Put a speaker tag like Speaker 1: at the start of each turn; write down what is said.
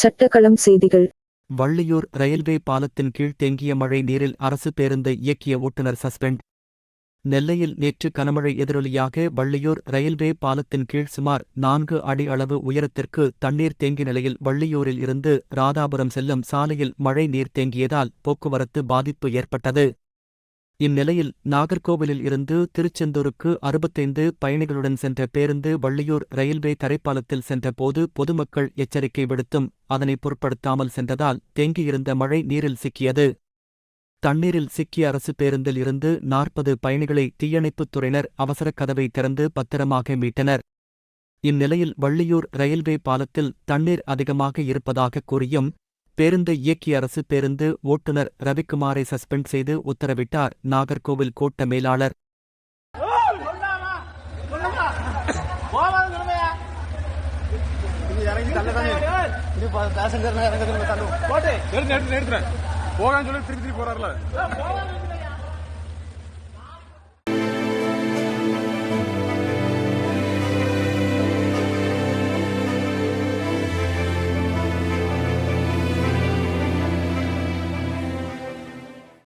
Speaker 1: சட்டக்களம் செய்திகள்.
Speaker 2: வள்ளியூர் ரயில்வே பாலத்தின் கீழ் தேங்கிய மழை நீரில் அரசு பேருந்தை இயக்கிய ஓட்டுநர் சஸ்பெண்ட். நெல்லையில் நேற்று கனமழை எதிரொலியாக வள்ளியூர் ரயில்வே பாலத்தின் கீழ் சுமார் நான்கு அடி அளவு உயரத்திற்கு தண்ணீர் தேங்கிய நிலையில் வள்ளியூரில் இருந்து ராதாபுரம் செல்லும் சாலையில் மழை நீர் தேங்கியதால் போக்குவரத்து பாதிப்பு ஏற்பட்டது. இந்நிலையில் நாகர்கோவிலில் இருந்து திருச்செந்தூருக்கு அறுபத்தைந்து பயணிகளுடன் சென்ற பேருந்து வள்ளியூர் ரயில்வே தரைப்பாலத்தில் சென்றபோது பொதுமக்கள் எச்சரிக்கை விடுத்தும் அதனை பொருட்படுத்தாமல் சென்றதால் தேங்கியிருந்த மழை நீரில் சிக்கியது. தண்ணீரில் சிக்கிய அரசு பேருந்தில் இருந்து நாற்பது பயணிகளை தீயணைப்புத் துறையினர் அவசரக் கதவை திறந்து பத்திரமாக மீட்டனர். இந்நிலையில் வள்ளியூர் ரயில்வே பாலத்தில் தண்ணீர் அதிகமாக இருப்பதாக கூறியும் பேருந்தை இயக்கிய அரசு பேருந்து ஓட்டுநர் ரவிக்குமாரை சஸ்பெண்ட் செய்து உத்தரவிட்டார். நாகர்கோவில் கோட்ட மேலாளர்
Speaker 3: போகான்னு சொல்லி திருப்பி திருப்பி போறாருல.